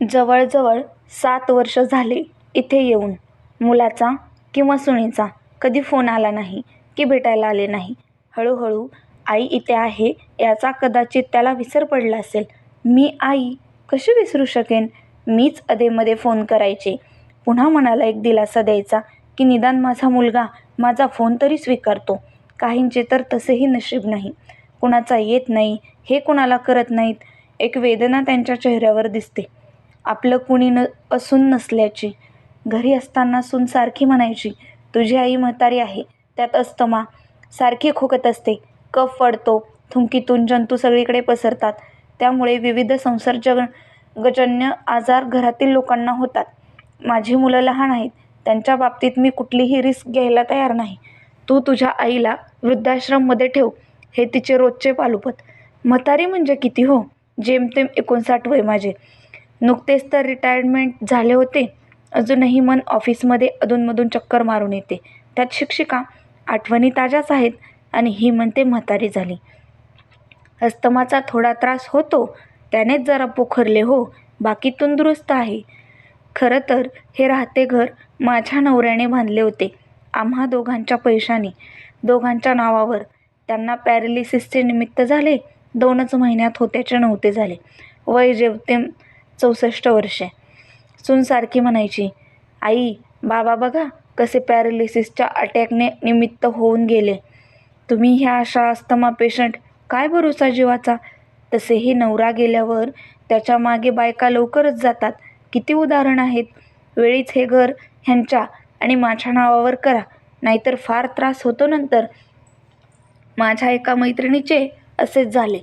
जवळजवळ सात वर्ष झाले इथे येऊन. मुलाचा किंवा सुनेचा कधी फोन आला नाही की भेटायला आले नाही. हळूहळू आई इथे आहे याचा कदाचित त्याला विसर पडला असेल. मी आई कशी विसरू शकेन? मीच अधेमध्ये फोन करायचे. पुन्हा मनाला एक दिलासा द्यायचा की निदान माझा मुलगा माझा फोन तरी स्वीकारतो. काहींचे तर तसेही नशीब नाही. कुणाचा येत नाही हे कुणाला करत नाहीत? एक वेदना त्यांच्या चेहऱ्यावर दिसते. आपलं कुणी न असून नसल्याची. घरी असताना सून सारखी म्हणायची तुझी आई म्हातारी आहे त्यात अस्तमा. सारखी खोकत असते. कफ पडतो थुंकीतून जंतू सगळीकडे पसरतात. त्यामुळे विविध संसर्जन गजन्य आजार घरातील लोकांना होतात. माझी मुलं लहान आहेत. त्यांच्या बाबतीत मी कुठलीही रिस्क घ्यायला तयार नाही. तू तुझ्या आईला वृद्धाश्रममध्ये ठेव. हे तिचे रोजचे पालुपत. म्हातारी म्हणजे किती हो? जेमतेम एकोणसाठ वय माझे. नुकतेच तर रिटायरमेंट झाले होते. अजूनही मन ऑफिसमध्ये अधूनमधून चक्कर मारून येते. त्यात शिक्षिका आठवणी ताज्याच आहेत आणि ही म्हणते म्हातारी झाली. अस्तमाचा थोडा त्रास होतो त्यानेच जरा पोखरले हो. बाकी तंदुरुस्त आहे. खरं तर हे राहते घर माझ्या नवऱ्याने बांधले होते आम्हा दोघांच्या पैशाने. दोघांच्या नावावर. त्यांना पॅरालिसिसचे निमित्त झाले. दोनच महिन्यात होत्याचे नव्हते झाले. वय जेवतेम चौसष्ट वर्षे. सूनसारखी म्हणायची आई बाबा बघा कसे पॅरालिसिसच्या अटॅकने निमित्त होऊन गेले. तुम्ही ह्या अशा अस्थमा पेशंट काय भरोसा जीवाचा? तसेही नवरा गेल्यावर त्याच्यामागे बायका लवकरच जातात. किती उदाहरण आहेत. वेळीच हे घर ह्यांच्या आणि माझ्या नावावर करा नाहीतर फार त्रास होतो नंतर. माझ्या एका मैत्रिणीचे असेच झाले.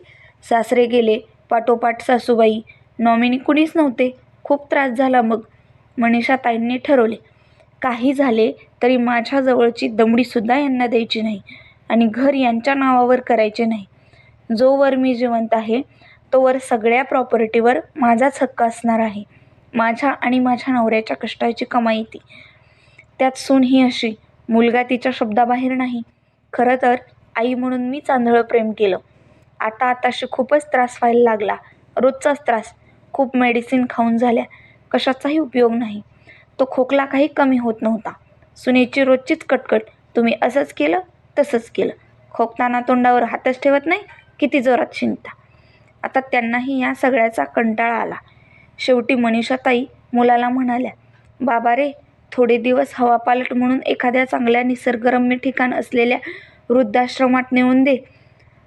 सासरे गेले पाठोपाठ सासूबाई नॉमिनी कुणीच नव्हते. खूप त्रास झाला मग. मनीषाताईंनी ठरवले. काही झाले तरी माझ्या जवळची दमडीसुद्धा यांना द्यायची नाही आणि घर यांच्या नावावर करायचे नाही. जोवर मी जिवंत आहे तोवर सगळ्या प्रॉपर्टीवर माझाच हक्क असणार आहे. माझ्या आणि माझ्या नवऱ्याच्या कष्टाची कमाई ती. त्यात सून ही अशी मुलगा तिच्या शब्दाबाहेर नाही. खरं तर आई म्हणून मी चांदळं प्रेम केलं. आता आताशी खूपच त्रास व्हायला लागला. रोजचाच त्रास. खूप मेडिसिन खाऊन झाल्या. कशाचाही उपयोग नाही. तो खोकला काही कमी होत नव्हता. सुनेची रोजचीच कटकट तुम्ही असंच केलं तसंच केलं. खोकताना तोंडावर हातच ठेवत नाही किती जोरात शिंकता. आता त्यांनाही या सगळ्याचा कंटाळा आला. शेवटी मनीषाताई मुलाला म्हणाल्या बाबा रे थोडे दिवस हवापालट म्हणून एखाद्या चांगल्या निसर्गरम्य ठिकाण असलेल्या वृद्धाश्रमात नेऊन दे.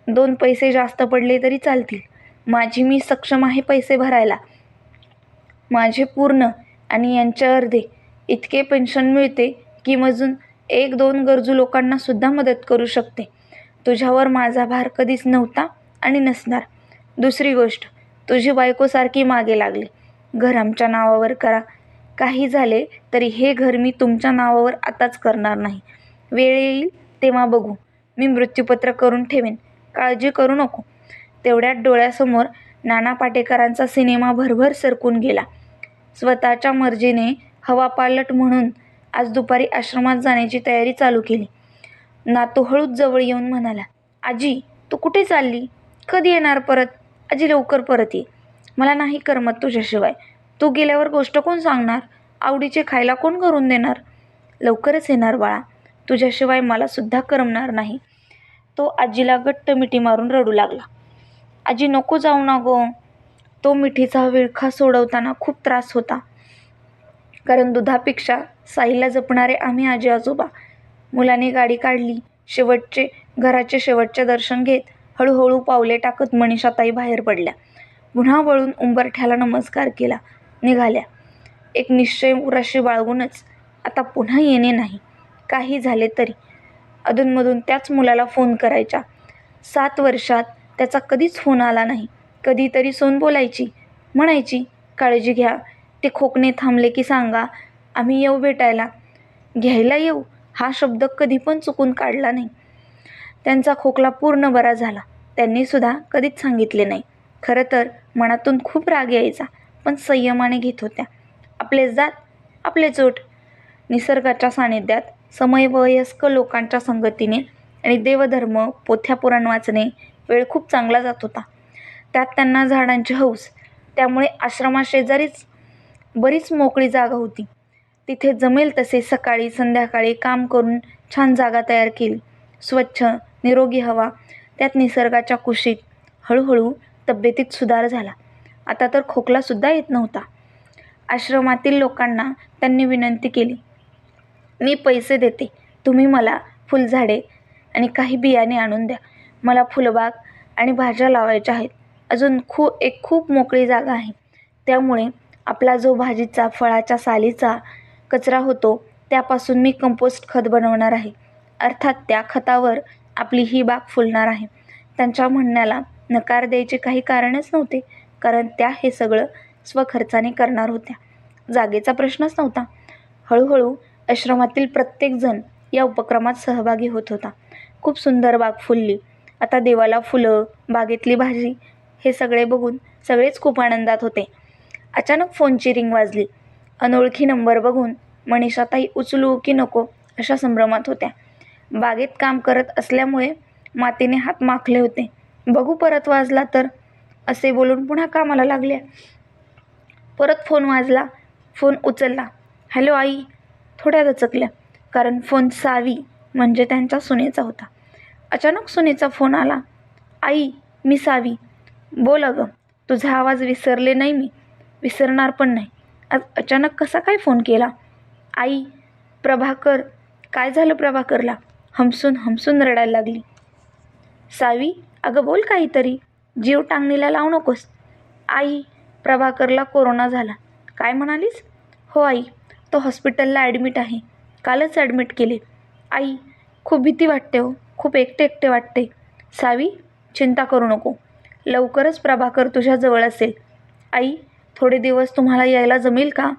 दोन पैसे जास्त पडले तरी चालतील. माझी मी सक्षम आहे पैसे भरायला. माझे पूर्ण आणि यांचे अर्धे इतके पेन्शन मिळते की मजून एक दोन गरजू लोकांना सुद्धा मदत करू शकते. तुझ्यावर माझा भार कधीच नव्हता आणि नसणार. दुसरी गोष्ट तुझी बायकोसारखी मागे लागली. घर आमच्या नावावर करा. काही झाले तरी हे घर मी तुमच्या नावावर आताच करणार नाही. वेळ येईल तेव्हा बघू. मी मृत्यूपत्र करून ठेवेन. काळजी करू नको. तेवढ्यात डोळ्यासमोर नाना पाटेकरांचा सिनेमा भरभर सरकून गेला. स्वतःच्या मर्जीने हवापालट म्हणून आज दुपारी आश्रमात जाण्याची तयारी चालू केली. नातू हळूच जवळ येऊन म्हणाला आजी तू कुठे चालली? कधी येणार परत? आजी लवकर परत ये. मला नाही करमत तुझ्याशिवाय. तू गेल्यावर गोष्ट कोण सांगणार? आवडीचे खायला कोण करून देणार? लवकरच येणार बाळा. तुझ्याशिवाय मला सुद्धा करमणार नाही. तो आजीला घट्ट मिठी मारून रडू लागला. आजी नको जाऊ ना गो. तो मिठीचा विळखा सोडवताना खूप त्रास होता. कारण दुधापेक्षा साईला जपणारे आम्ही आजी आजोबा. मुलाने गाडी काढली शेवटचे घराचे शेवटचे दर्शन घेत हळूहळू पावले टाकत मनीषाताई बाहेर पडल्या. पुन्हा वळून उंबरठ्याला नमस्कार केला निघाल्या. एक निश्चय उराशी बाळगूनच आता पुन्हा येणे नाही. काही झाले तरी. अधूनमधून त्याच मुलाला फोन करायच्या सात वर्षात त्याचा कधीच फोन आला नाही. कधीतरी सोन बोलायची म्हणायची काळजी घ्या. ते खोकणे थांबले की सांगा आम्ही येऊ भेटायला. घ्यायला येऊ. हा शब्द कधी पण चुकून काढला नाही. त्यांचा खोकला पूर्ण बरा झाला. त्यांनीसुद्धा कधीच सांगितले नाही. खरं तर मनातून खूप राग यायचा पण संयमाने घेत होत्या. आपले जात आपले चोट. निसर्गाच्या सानिध्यात समयवयस्क लोकांच्या संगतीने आणि देवधर्म पोथ्या पुराण वाचणे वेळ खूप चांगला जात होता. त्यात त्यांना झाडांची हौस त्यामुळे आश्रमाशेजारीच बरीच मोकळी जागा होती. तिथे जमेल तसे सकाळी संध्याकाळी काम करून छान जागा तयार केली. स्वच्छ निरोगी हवा त्यात निसर्गाच्या कुशीत हळूहळू तब्येतीत सुधार झाला. आता तर खोकलासुद्धा येत नव्हता. आश्रमातील लोकांना त्यांनी विनंती केली मी पैसे देते. तुम्ही मला फुलझाडे आणि काही बियाणे आणून द्या. मला फुलबाग आणि भाज्या लावायच्या आहेत. अजून खू एक खूप मोकळी जागा आहे. त्यामुळे आपला जो भाजीचा फळाच्या सालीचा कचरा होतो त्यापासून मी कंपोस्ट खत बनवणार आहे. अर्थात त्या खतावर आपली ही बाग फुलणार आहे. त्यांच्या म्हणण्याला नकार द्यायचे काही कारणच नव्हते कारण त्या हे सगळं स्वखर्चाने करणार होत्या. जागेचा प्रश्नच नव्हता. हळूहळू आश्रमातील प्रत्येकजण या उपक्रमात सहभागी होत होता. खूप सुंदर बाग फुलली. आता देवाला फुलं बागेतली भाजी हे सगळे बघून सगळेच खूप आनंदात होते. अचानक फोनची रिंग वाजली. अनोळखी नंबर बघून मनीषाताई उचलू की नको अशा संभ्रमात होत्या. बागेत काम करत असल्यामुळे मातीने हात माखले होते. बघू परत वाजला तर? असे बोलून पुन्हा कामाला लागल्या. परत फोन वाजला. फोन उचलला. हॅलो आई. थोड्या दचकल्या. कारण फोन सावी म्हणजे त्यांच्या सुनेचा होता. अचानक सुनेचा फोन आला. आई मी सावी. बोल अगं. तुझा आवाज विसरले नाही मी. विसरणार पण नाही. आज अचानक कसा काय फोन केला? आई प्रभाकर. काय झालं प्रभाकरला? हमसून हमसून रडायला लागली. सावी अगं बोल काहीतरी. जीव टांगणीला लावू नकोस. आई प्रभाकरला कोरोना झाला. काय म्हणालीस? हो आई तो हॉस्पिटलला ॲडमिट आहे. कालच ॲडमिट केले. आई खूप भीती वाटते हो. खूप एकटे एकटे वाटते. सावी चिंता करू नको. लवकरच प्रभाकर तुझ्याजवळ असेल. आई थोडे दिवस तुम्हाला यायला जमेल का?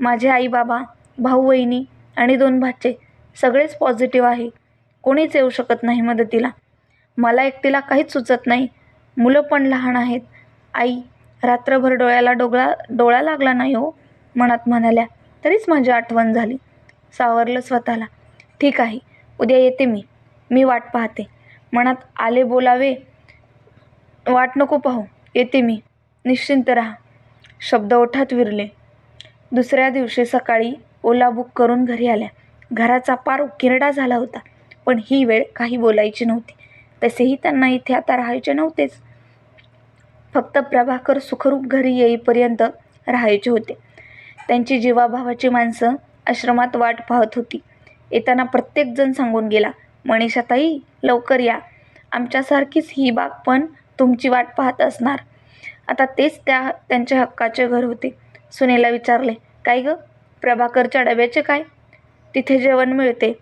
माझे आई बाबा भाऊ वहिनी आणि दोन भाचे सगळेच पॉझिटिव्ह आहे. कोणीच येऊ शकत नाही मदतीला. मला एकटीला काहीच सुचत नाही. मुलं पण लहान आहेत. आई रात्रभर डोळ्याला डोळा डोळा लागला नाही हो मनात म्हणाल्या. तरीच माझी आठवण झाली. सावरलं स्वतःला. ठीक आहे उद्या येते मी. मी वाट पाहते. मनात आले बोलावे वाट नको पाहू येते मी. निश्चिंत राहा. शब्द ओठात विरले. दुसऱ्या दिवशी सकाळी ओला बुक करून घरी आल्या. घराचा पार किरडा झाला होता पण ही वेळ काही बोलायची नव्हती. तसेही त्यांना इथे आता राहायचे नव्हतेच. फक्त प्रभाकर सुखरूप घरी येईपर्यंत राहायचे होते. त्यांची जीवाभावाची माणसं आश्रमात वाट पाहत होती. येताना प्रत्येकजण सांगून गेला मनीषाताई लवकर या. आमच्यासारखीच ही बाग पण तुमची वाट पाहत असणार. आता तेच त्या त्यांच्या हक्काचे घर होते सुनेला विचारले. काय गं? प्रभाकरच्या डब्याचे काय? तिथे जेवण मिळते.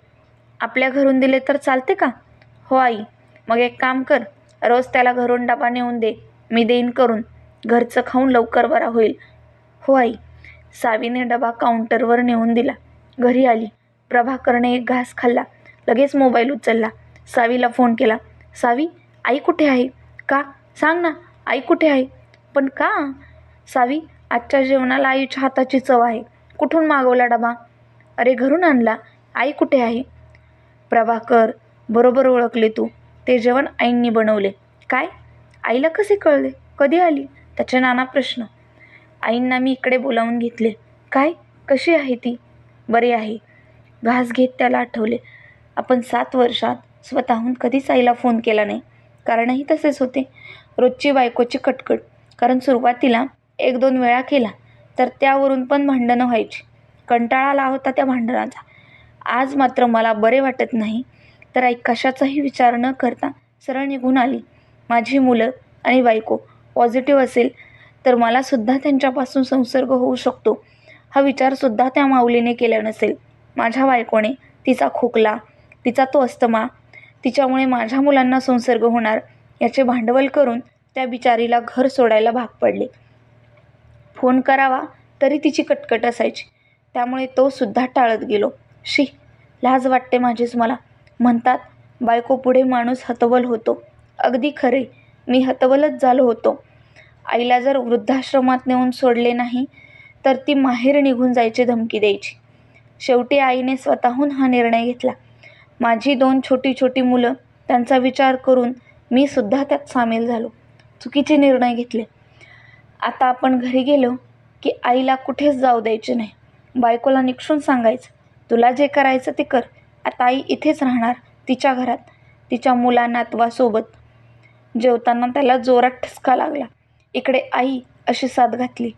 आपल्या घरून दिले तर चालते का? हो आई. मग एक काम कर रोज त्याला घरून डबा नेऊन दे. मी देईन करून. घरचं खाऊन लवकर बरा होईल. हो आई. सावीने डबा काउंटरवर नेऊन दिला. घरी आली. प्रभाकरने एक घास खाल्ला. लगेच मोबाईल उचलला. सावीला फोन केला. सावी आई कुठे आहे? का? सांग ना आई कुठे आहे? पण का? सावी आजच्या जेवणाला आईच्या हाताची चव आहे. कुठून मागवला डबा? अरे घरून आणला. आई कुठे आहे? प्रभाकर बरोबर ओळखले तू. ते जेवण आईंनी बनवले. काय? आईला कसे कळले? कधी आली? त्याचे नाना प्रश्न. आईंना मी इकडे बोलावून घेतले. काय? कशी आहे ती? बरी आहे. घास घेत त्याला आठवले. आपण सात वर्षात स्वतःहून कधीच आईला फोन केला नाही. कारणही तसेच होते. रोजची बायकोची कटकट. कारण सुरुवातीला एक दोन वेळा केला तर त्यावरून पण भांडणं व्हायची. कंटाळा आला होता त्या भांडणाचा. आज मात्र मला बरे वाटत नाही. तर आई कशाचाही विचार न करता सरळ निघून आली. माझी मुलं आणि बायको पॉझिटिव्ह असेल तर मलासुद्धा त्यांच्यापासून संसर्ग होऊ शकतो. हा विचारसुद्धा त्या माऊलीने केला नसेल. माझ्या बायकोने तिचा खोकला तिचा तो अस्तमा तिच्यामुळे माझ्या मुलांना संसर्ग होणार याचे भांडवल करून त्या बिचारीला घर सोडायला भाग पडले. फोन करावा तरी तिची कटकट असायची. त्यामुळे तो सुद्धा टाळत गेलो. शी लाज वाटते माझीच मला. म्हणतात बायको पुढे माणूस हतबल होतो. अगदी खरे मी हतबलच झालो होतो. आईला जर वृद्धाश्रमात नेऊन सोडले नाही तर ती माहेर निघून जायची धमकी द्यायची. शेवटी आईने स्वतःहून हा निर्णय घेतला. माझी दोन छोटी छोटी मुलं त्यांचा विचार करून मी सुद्धा त्यात सामील झालो. चुकीचे निर्णय घेतले. आता आपण घरी गेलो की आईला कुठेच जाऊ द्यायचे नाही. बायकोला निक्षून सांगायचं तुला जे करायचं ते कर. आता आई इथेच राहणार तिच्या घरात तिच्या मुला नातवासोबत जेवताना त्याला जोरात ठसका लागला. इकडे आई अशी साथ घातली.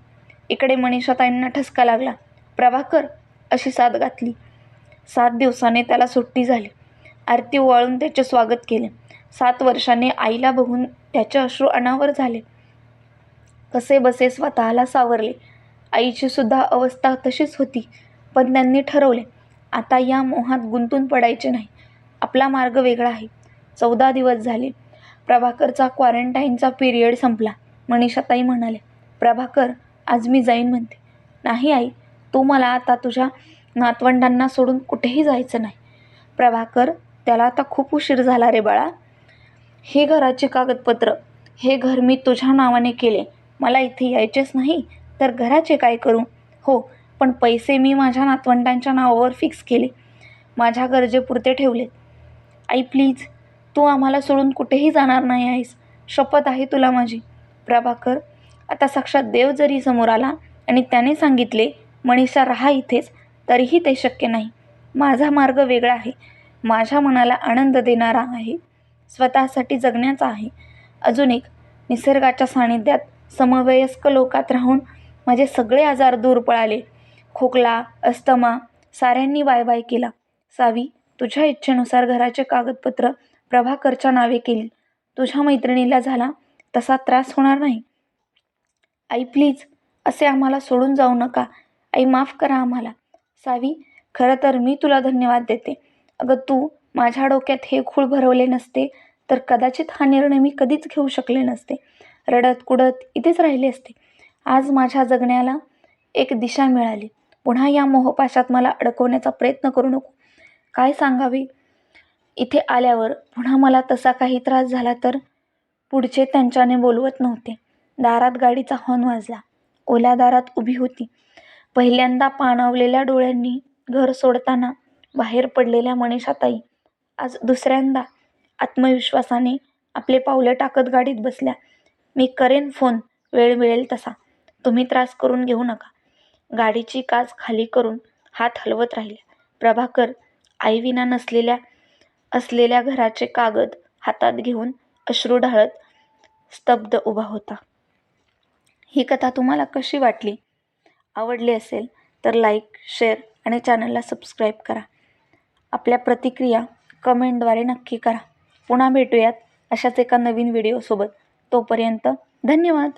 इकडे मनीषाताईंना ठसका लागला. प्रभाकर अशी साथ घातली. सात दिवसाने त्याला सुट्टी झाली. आरती वळून त्याचे स्वागत केले. सात वर्षांनी आईला बघून त्याचे अश्रू अनावर झाले. कसे बसे स्वतःला सावरले. आईची सुद्धा अवस्था तशीच होती पण त्यांनी ठरवले आता या मोहात गुंतून पडायचे नाही. आपला मार्ग वेगळा आहे. चौदा दिवस झाले. प्रभाकरचा क्वारंटाईनचा पिरियड संपला. मनीषाताई म्हणाले प्रभाकर आज मी जाईन म्हणते. नाही आई तू मला आता तुझ्या नातवंडांना सोडून कुठेही जायचं नाही. प्रभाकर त्याला आता खूप उशीर झाला रे बाळा. हे घराचे कागदपत्र हे घर मी तुझ्या नावाने केले. मला इथे यायचेच नाही तर घराचे काय करू? हो पण पैसे मी माझ्या नातवंडांच्या नावावर फिक्स केले. माझ्या गरजेपुरते ठेवले आई प्लीज तू आम्हाला सोडून कुठेही जाणार नाही आहेस. शपथ आहे तुला माझी. प्रभाकर आता साक्षात देव जरी समोर आला आणि त्याने सांगितले मनीषा राहा इथेच. तरीही ते शक्य नाही. माझा मार्ग वेगळा आहे. माझ्या मनाला आनंद देणारा आहे. स्वतःसाठी जगण्याचा आहे. अजून एक निसर्गाच्या सानिध्यात समवयस्क लोकात राहून माझे सगळे आजार दूर पळाले. खोकला अस्तमा साऱ्यांनी बाय बाय केला. सावी तुझ्या इच्छेनुसार घराचे कागदपत्र प्रभाकरच्या नावे केली. तुझ्या मैत्रिणीला झाला तसा त्रास होणार नाही. आई प्लीज असे आम्हाला सोडून जाऊ नका. आई माफ करा आम्हाला. सावी खरं तर मी तुला धन्यवाद देते. अगं तू माझ्या डोक्यात हे खूळ भरवले नसते तर कदाचित हा निर्णय मी कधीच घेऊ शकले नसते. रडत कुडत इथेच राहिले असते. आज माझ्या जगण्याला एक दिशा मिळाली. पुन्हा या मोहपाशात मला अडकवण्याचा प्रयत्न करू नको. काय सांगावे? इथे आल्यावर पुन्हा मला तसा काही त्रास झाला तर? पुढचे त्यांच्याने बोलवत नव्हते. दारात गाडीचा हॉर्न वाजला. ओल्या दारात उभी होती. पहिल्यांदा पाणावलेल्या डोळ्यांनी घर सोडताना बाहेर पडलेल्या मनीषाताई आज दुसऱ्यांदा आत्मविश्वासाने आपले पावलं टाकत गाडीत बसल्या. मी करेन फोन वेळ मिळेल तसा. तुम्ही त्रास करून घेऊ नका. गाडीची काच खाली करून हात हलवत राहिल्या. प्रभाकर आईविना नसलेल्या असलेल्या घराचे कागद हातात घेऊन अश्रू ढाळत स्तब्ध उभा होता. ही कथा तुम्हाला कशी वाटली? आवडली असेल तर लाईक शेअर आणि चॅनलला सबस्क्राईब करा. आपल्या प्रतिक्रिया कमेंटद्वारे नक्की करा. पुन्हा भेटूयात अशाच एका नवीन व्हिडिओसोबत तोपर्यंत धन्यवाद!